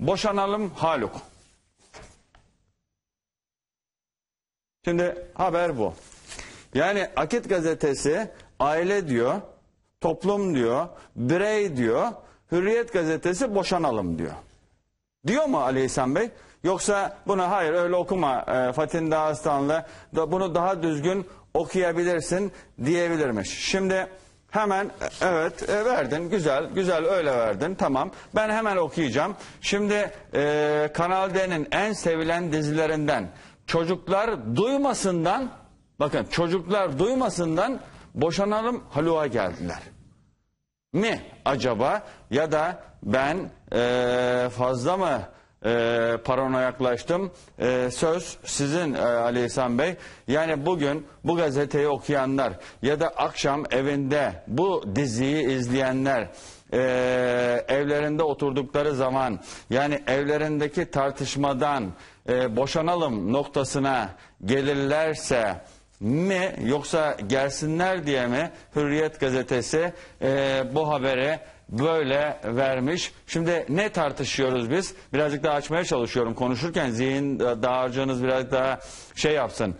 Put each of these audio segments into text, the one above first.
boşanalım Haluk. Şimdi haber bu. Yani Akit gazetesi aile diyor, toplum diyor, birey diyor, Hürriyet gazetesi boşanalım diyor. Diyor mu Ali İhsan Bey? Yoksa bunu hayır öyle okuma e, Fatih Dağıstanlı da bunu daha düzgün okuyabilirsin diyebilirmiş. Şimdi hemen evet e, verdin güzel güzel öyle verdin tamam. Ben hemen okuyacağım. Şimdi e, Kanal D'nin en sevilen dizilerinden çocuklar duymasından bakın çocuklar duymasından boşanalım Haluk'a geldiler. Mi acaba? Ya da ben e, fazla mı e, paranoyaklaştım E, söz sizin e, Ali İhsan Bey. Yani bugün bu gazeteyi okuyanlar ya da akşam evinde bu diziyi izleyenler e, evlerinde oturdukları zaman yani evlerindeki tartışmadan e, boşanalım noktasına gelirlerse mi yoksa gelsinler diye mi Hürriyet gazetesi e, bu haberi böyle vermiş. Şimdi ne tartışıyoruz biz? Birazcık daha açmaya çalışıyorum konuşurken zihin dağarcığınız biraz daha şey yapsın.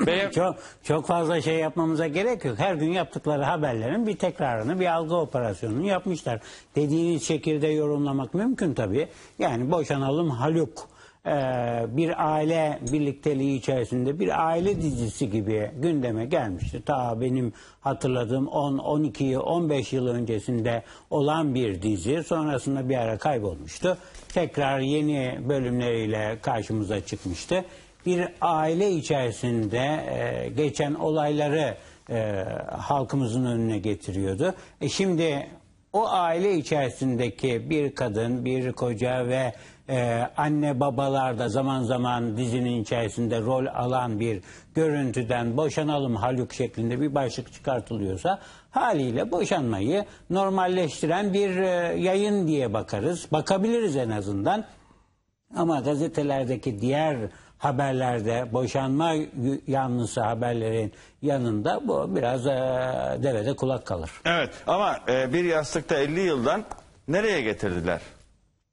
E, Benim, Çok, çok fazla şey yapmamıza gerek yok. Her gün yaptıkları haberlerin bir tekrarını, bir algı operasyonunu yapmışlar. Dediğiniz şekilde yorumlamak mümkün tabii. Yani boşanalım Haluk e, bir aile birlikteliği içerisinde bir aile dizisi gibi gündeme gelmişti. Ta benim hatırladığım 10, 12, 15 yıl öncesinde olan bir dizi. Sonrasında bir ara kaybolmuştu. Tekrar yeni bölümleriyle karşımıza çıkmıştı. Bir aile içerisinde e, geçen olayları e, halkımızın önüne getiriyordu. E şimdi o aile içerisindeki bir kadın, bir koca ve e, anne babalar da zaman zaman dizinin içerisinde rol alan bir görüntüden boşanalım Haluk şeklinde bir başlık çıkartılıyorsa haliyle boşanmayı normalleştiren bir e, yayın diye bakarız. Bakabiliriz en azından. Ama gazetelerdeki diğer haberlerde boşanma yanlısı haberlerin yanında bu biraz e, devede kulak kalır. evet ama e, bir yastıkta 50 yıldan nereye getirdiler?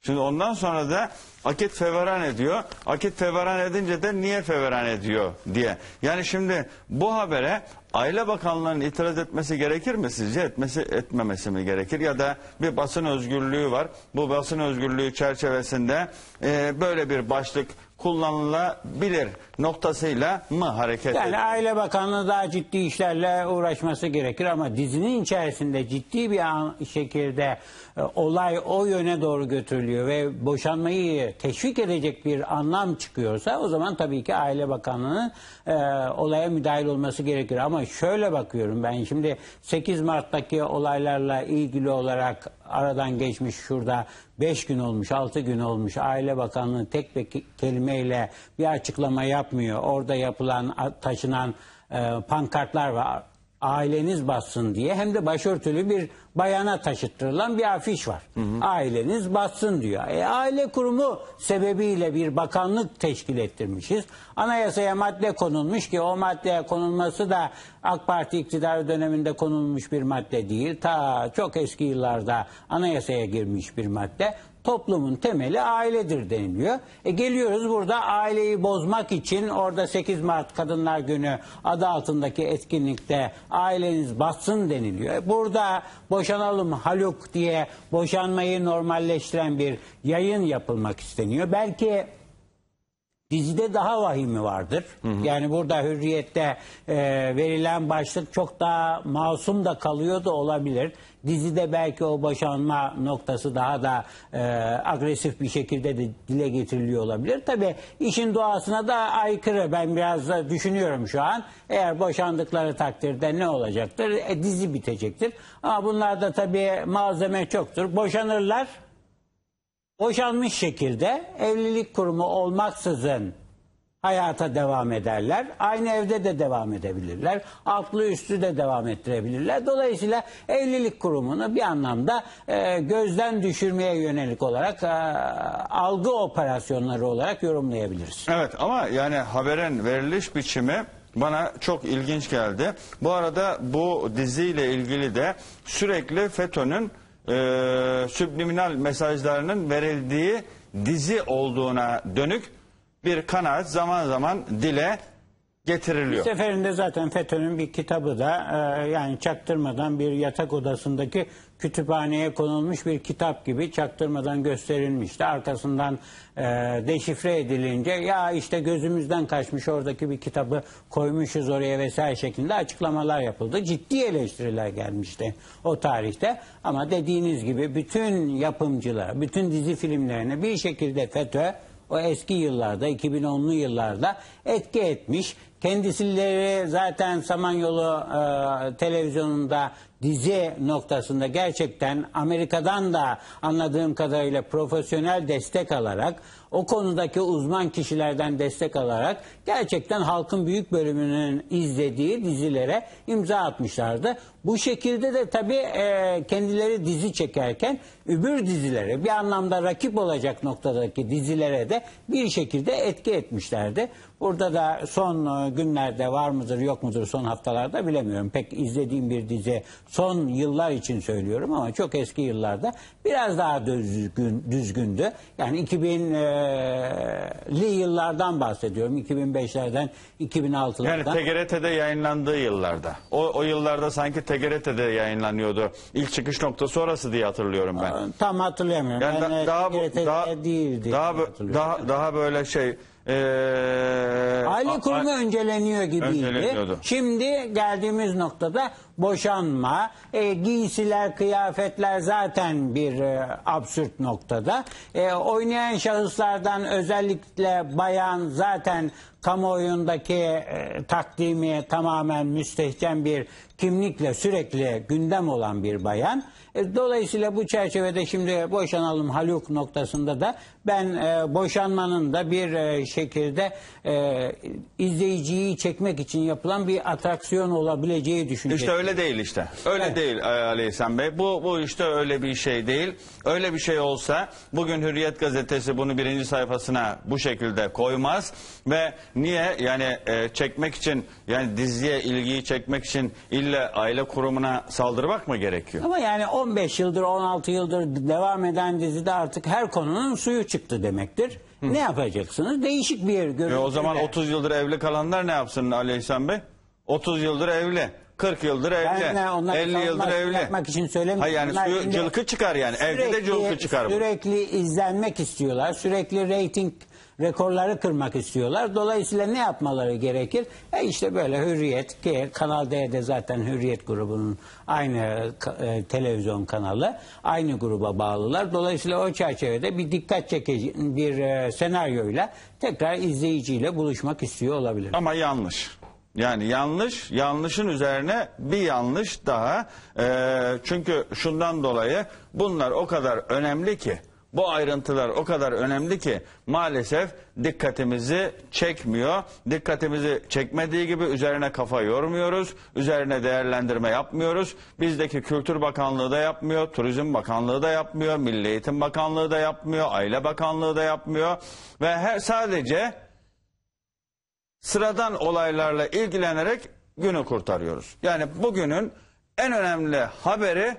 Şimdi ondan sonra da akit feveran ediyor. Akit feveran edince de niye feveran ediyor diye. Yani şimdi bu habere Aile Bakanlığı'nın itiraz etmesi gerekir mi sizce? Etmesi etmemesi mi gerekir? Ya da bir basın özgürlüğü var. Bu basın özgürlüğü çerçevesinde e, böyle bir başlık kullanılabilir noktasıyla mı hareket Yani ediyor? Aile Bakanlığı daha ciddi işlerle uğraşması gerekir ama dizinin içerisinde ciddi bir an- şekilde e, olay o yöne doğru götürülüyor ve boşanmayı teşvik edecek bir anlam çıkıyorsa o zaman tabii ki Aile Bakanlığı'nın e, olaya müdahil olması gerekir. Ama şöyle bakıyorum ben şimdi 8 Mart'taki olaylarla ilgili olarak aradan geçmiş şurada 5 gün olmuş 6 gün olmuş. Aile Bakanlığı tek bir kelimeyle bir açıklama yapmıyor. Orada yapılan taşınan e, pankartlar var. Aileniz bassın diye. Hem de başörtülü bir bayana taşıttırılan bir afiş var. Aileniz bassın diyor. E, aile kurumu sebebiyle bir bakanlık teşkil ettirmişiz. Anayasaya madde konulmuş ki o maddeye konulması da AK Parti iktidarı döneminde konulmuş bir madde değil. Ta çok eski yıllarda anayasaya girmiş bir madde toplumun temeli ailedir deniliyor. E geliyoruz burada aileyi bozmak için orada 8 Mart Kadınlar Günü adı altındaki etkinlikte aileniz bassın deniliyor. E burada boşanalım Haluk diye boşanmayı normalleştiren bir yayın yapılmak isteniyor. Belki Dizide daha vahimi vardır. Yani burada hürriyette e, verilen başlık çok daha masum da kalıyor da olabilir. Dizide belki o boşanma noktası daha da e, agresif bir şekilde de dile getiriliyor olabilir. Tabii işin doğasına da aykırı. Ben biraz da düşünüyorum şu an. Eğer boşandıkları takdirde ne olacaktır? E, dizi bitecektir. Ama bunlarda tabii malzeme çoktur. Boşanırlar boşanmış şekilde evlilik kurumu olmaksızın hayata devam ederler. Aynı evde de devam edebilirler. Altlı üstü de devam ettirebilirler. Dolayısıyla evlilik kurumunu bir anlamda e, gözden düşürmeye yönelik olarak e, algı operasyonları olarak yorumlayabiliriz. Evet ama yani haberin veriliş biçimi bana çok ilginç geldi. Bu arada bu diziyle ilgili de sürekli FETÖ'nün e, subliminal mesajlarının verildiği dizi olduğuna dönük bir kanaat zaman zaman dile getiriliyor. seferinde zaten FETÖ'nün bir kitabı da e, yani çaktırmadan bir yatak odasındaki kütüphaneye konulmuş bir kitap gibi çaktırmadan gösterilmişti. Arkasından e, deşifre edilince ya işte gözümüzden kaçmış oradaki bir kitabı koymuşuz oraya vesaire şeklinde açıklamalar yapıldı. Ciddi eleştiriler gelmişti o tarihte. Ama dediğiniz gibi bütün yapımcılar, bütün dizi filmlerine bir şekilde FETÖ o eski yıllarda 2010'lu yıllarda etki etmiş. Kendisileri zaten Samanyolu e, televizyonunda dizi noktasında gerçekten Amerika'dan da anladığım kadarıyla profesyonel destek alarak o konudaki uzman kişilerden destek alarak gerçekten halkın büyük bölümünün izlediği dizilere imza atmışlardı. Bu şekilde de tabii e, kendileri dizi çekerken öbür dizilere bir anlamda rakip olacak noktadaki dizilere de bir şekilde etki etmişlerdi. Burada da son e, günlerde var mıdır yok mudur son haftalarda bilemiyorum. Pek izlediğim bir dizi son yıllar için söylüyorum ama çok eski yıllarda biraz daha düzgün, düzgündü. Yani 2000'li yıllardan bahsediyorum. 2005'lerden 2006'lardan. Yani TGRT'de yayınlandığı yıllarda. O, o yıllarda sanki TGRT'de yayınlanıyordu. İlk çıkış noktası orası diye hatırlıyorum ben. Tam hatırlayamıyorum. Yani ben da- daha, bu- daha, değildi. daha, daha, daha böyle şey eee, Aile a- kurumu önceleniyor gibiydi. Önceleniyordu. Şimdi geldiğimiz noktada boşanma, e, giysiler, kıyafetler zaten bir e, absürt noktada. E, oynayan şahıslardan özellikle bayan zaten kamuoyundaki e, takdimi tamamen müstehcen bir kimlikle sürekli gündem olan bir bayan. E, dolayısıyla bu çerçevede şimdi boşanalım Haluk noktasında da ben e, boşanmanın da bir e, şekilde e, izleyiciyi çekmek için yapılan bir atraksiyon olabileceği düşüncesi. İşte öyle değil işte. Öyle Evet. değil İhsan Bey. Bu, bu işte öyle bir şey değil. Öyle bir şey olsa bugün Hürriyet gazetesi bunu birinci sayfasına bu şekilde koymaz. Ve niye yani e, çekmek için yani diziye ilgiyi çekmek için illa aile kurumuna saldırmak mı gerekiyor? Ama yani 15 yıldır 16 yıldır devam eden dizide artık her konunun suyu çıktı demektir. Ne yapacaksınız? Değişik bir görüntü. E, o zaman 30 yıldır evli kalanlar ne yapsın Ali İhsan Bey? 30 yıldır evli. 40 yıldır evli. Ben de onları 50 yıldır evli. yapmak için söylemiyorum. Hayır yani suyu cılkı çıkar yani. Evde de cılkı çıkar bu. Sürekli izlenmek istiyorlar. Sürekli reyting rekorları kırmak istiyorlar. Dolayısıyla ne yapmaları gerekir? E işte böyle Hürriyet ki Kanal D'de zaten Hürriyet grubunun aynı e, televizyon kanalı aynı gruba bağlılar. Dolayısıyla o çerçevede bir dikkat çekici bir e, senaryoyla tekrar izleyiciyle buluşmak istiyor olabilir. Ama yanlış. Yani yanlış, yanlışın üzerine bir yanlış daha. Ee, çünkü şundan dolayı bunlar o kadar önemli ki, bu ayrıntılar o kadar önemli ki maalesef dikkatimizi çekmiyor. Dikkatimizi çekmediği gibi üzerine kafa yormuyoruz, üzerine değerlendirme yapmıyoruz. Bizdeki Kültür Bakanlığı da yapmıyor, Turizm Bakanlığı da yapmıyor, Milli Eğitim Bakanlığı da yapmıyor, Aile Bakanlığı da yapmıyor ve her sadece sıradan olaylarla ilgilenerek günü kurtarıyoruz. Yani bugünün en önemli haberi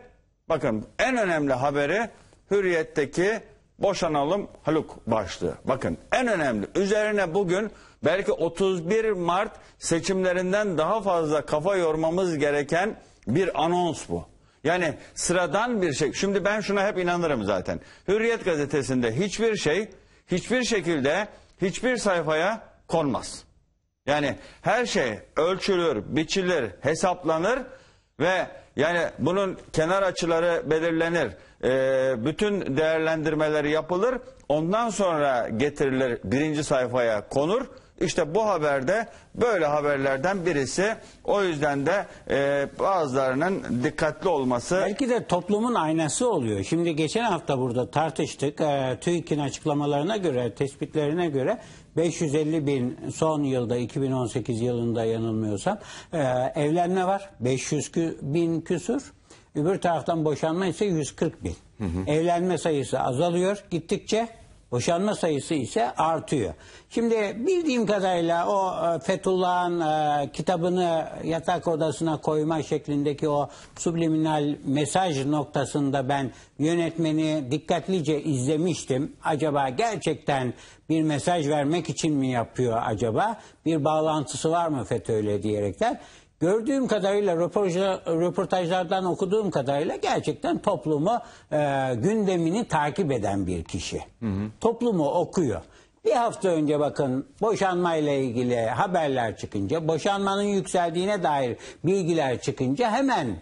bakın en önemli haberi Hürriyet'teki boşanalım Haluk başlığı. Bakın en önemli üzerine bugün belki 31 Mart seçimlerinden daha fazla kafa yormamız gereken bir anons bu. Yani sıradan bir şey. Şimdi ben şuna hep inanırım zaten. Hürriyet gazetesinde hiçbir şey hiçbir şekilde hiçbir sayfaya konmaz. Yani her şey ölçülür, biçilir, hesaplanır ve yani bunun kenar açıları belirlenir. Ee, bütün değerlendirmeleri yapılır. Ondan sonra getirilir birinci sayfaya konur. İşte bu haberde böyle haberlerden birisi. O yüzden de e, bazılarının dikkatli olması Belki de toplumun aynası oluyor. Şimdi geçen hafta burada tartıştık. E, TÜİK'in açıklamalarına göre, tespitlerine göre 550 bin son yılda 2018 yılında yanılmıyorsam e, evlenme var. 500 kü- bin küsur. Öbür taraftan boşanma ise 140 bin. Evlenme sayısı azalıyor gittikçe. Boşanma sayısı ise artıyor. Şimdi bildiğim kadarıyla o e, Fethullah'ın e, kitabını yatak odasına koyma şeklindeki o subliminal mesaj noktasında ben yönetmeni dikkatlice izlemiştim. Acaba gerçekten bir mesaj vermek için mi yapıyor acaba? Bir bağlantısı var mı FETÖ'yle diyerekten. Gördüğüm kadarıyla röportaj- röportajlardan okuduğum kadarıyla gerçekten toplumu e, gündemini takip eden bir kişi. Toplumu okuyor. Bir hafta önce bakın boşanmayla ilgili haberler çıkınca, boşanmanın yükseldiğine dair bilgiler çıkınca hemen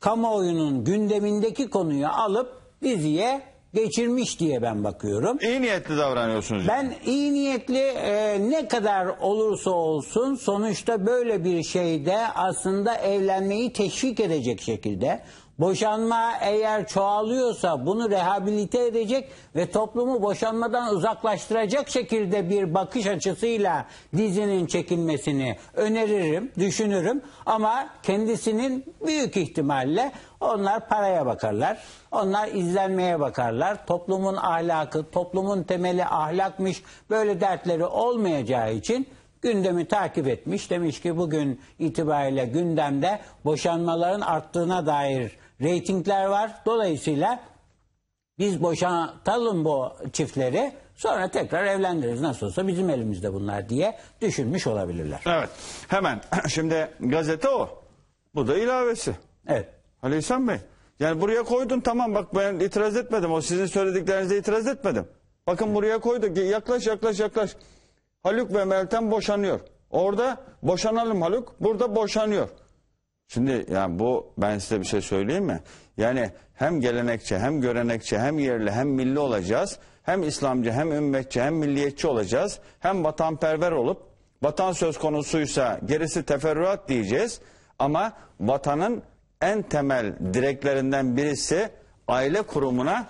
kamuoyunun gündemindeki konuyu alıp diziye geçirmiş diye ben bakıyorum. İyi niyetli davranıyorsunuz. Ben iyi niyetli e, ne kadar olursa olsun sonuçta böyle bir şeyde aslında evlenmeyi teşvik edecek şekilde boşanma eğer çoğalıyorsa bunu rehabilite edecek ve toplumu boşanmadan uzaklaştıracak şekilde bir bakış açısıyla dizinin çekilmesini öneririm, düşünürüm ama kendisinin büyük ihtimalle onlar paraya bakarlar. Onlar izlenmeye bakarlar. Toplumun ahlakı, toplumun temeli ahlakmış böyle dertleri olmayacağı için gündemi takip etmiş. Demiş ki bugün itibariyle gündemde boşanmaların arttığına dair reytingler var. Dolayısıyla biz boşatalım bu çiftleri sonra tekrar evlendiririz. Nasıl olsa bizim elimizde bunlar diye düşünmüş olabilirler. Evet. Hemen şimdi gazete o. Bu da ilavesi. Evet. Ali İhsan Bey. Yani buraya koydun tamam bak ben itiraz etmedim. O sizin söylediklerinize itiraz etmedim. Bakın buraya koyduk. Yaklaş yaklaş yaklaş. Haluk ve Meltem boşanıyor. Orada boşanalım Haluk. Burada boşanıyor. Şimdi yani bu ben size bir şey söyleyeyim mi? Yani hem gelenekçi hem görenekçi hem yerli hem milli olacağız. Hem İslamcı hem ümmetçi hem milliyetçi olacağız. Hem vatanperver olup vatan söz konusuysa gerisi teferruat diyeceğiz. Ama vatanın en temel direklerinden birisi aile kurumuna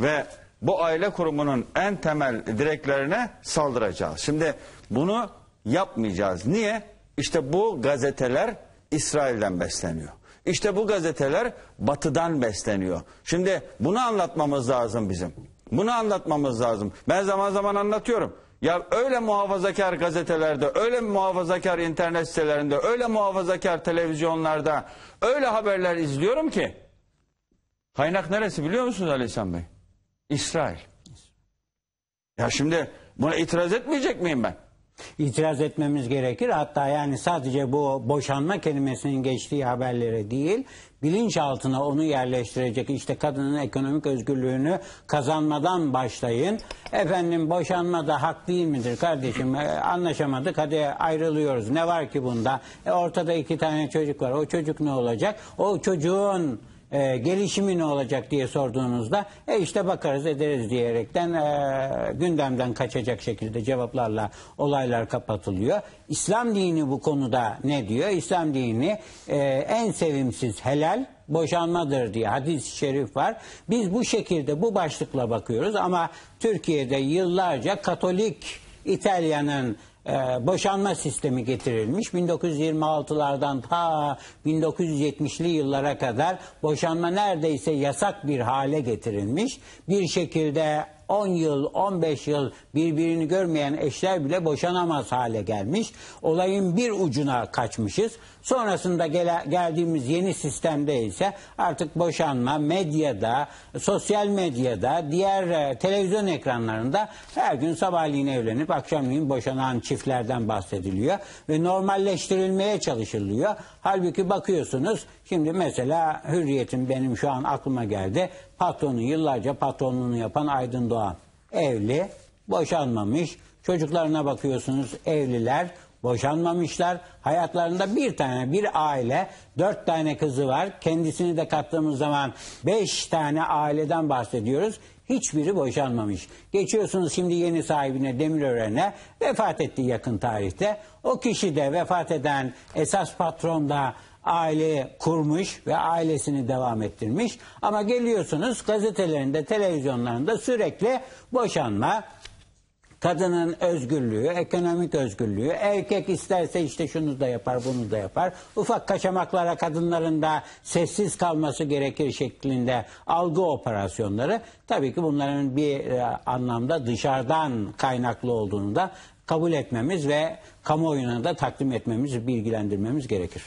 ve bu aile kurumunun en temel direklerine saldıracağız. Şimdi bunu yapmayacağız. Niye? İşte bu gazeteler İsrail'den besleniyor. İşte bu gazeteler batıdan besleniyor. Şimdi bunu anlatmamız lazım bizim. Bunu anlatmamız lazım. Ben zaman zaman anlatıyorum. Ya öyle muhafazakar gazetelerde, öyle muhafazakar internet sitelerinde, öyle muhafazakar televizyonlarda öyle haberler izliyorum ki. Kaynak neresi biliyor musunuz Ali İhsan Bey? İsrail. Ya şimdi buna itiraz etmeyecek miyim ben? İtiraz etmemiz gerekir. Hatta yani sadece bu boşanma kelimesinin geçtiği haberlere değil, bilinçaltına onu yerleştirecek işte kadının ekonomik özgürlüğünü kazanmadan başlayın. Efendim boşanma da hak değil midir kardeşim? E, anlaşamadık hadi ayrılıyoruz. Ne var ki bunda? E, ortada iki tane çocuk var. O çocuk ne olacak? O çocuğun e, gelişimi ne olacak diye sorduğunuzda e işte bakarız ederiz diyerekten e, gündemden kaçacak şekilde cevaplarla olaylar kapatılıyor. İslam dini bu konuda ne diyor? İslam dini e, en sevimsiz helal boşanmadır diye hadis-i şerif var. Biz bu şekilde bu başlıkla bakıyoruz ama Türkiye'de yıllarca Katolik İtalya'nın e, boşanma sistemi getirilmiş. 1926'lardan ta 1970'li yıllara kadar boşanma neredeyse yasak bir hale getirilmiş. Bir şekilde 10 yıl, 15 yıl birbirini görmeyen eşler bile boşanamaz hale gelmiş. Olayın bir ucuna kaçmışız. Sonrasında gele, geldiğimiz yeni sistemde ise artık boşanma medyada, sosyal medyada, diğer e, televizyon ekranlarında her gün sabahleyin evlenip akşamleyin boşanan çiftlerden bahsediliyor ve normalleştirilmeye çalışılıyor. Halbuki bakıyorsunuz şimdi mesela Hürriyet'in benim şu an aklıma geldi. Patronu yıllarca patronluğunu yapan Aydın Doğan. Evli, boşanmamış. Çocuklarına bakıyorsunuz evliler, boşanmamışlar. Hayatlarında bir tane bir aile, dört tane kızı var. Kendisini de kattığımız zaman beş tane aileden bahsediyoruz. Hiçbiri boşanmamış. Geçiyorsunuz şimdi yeni sahibine Demirören'e vefat etti yakın tarihte. O kişi de vefat eden esas patron da aile kurmuş ve ailesini devam ettirmiş. Ama geliyorsunuz gazetelerinde, televizyonlarında sürekli boşanma, kadının özgürlüğü, ekonomik özgürlüğü, erkek isterse işte şunu da yapar, bunu da yapar. Ufak kaçamaklara kadınların da sessiz kalması gerekir şeklinde algı operasyonları tabii ki bunların bir e, anlamda dışarıdan kaynaklı olduğunu da kabul etmemiz ve kamuoyuna da takdim etmemiz, bilgilendirmemiz gerekir.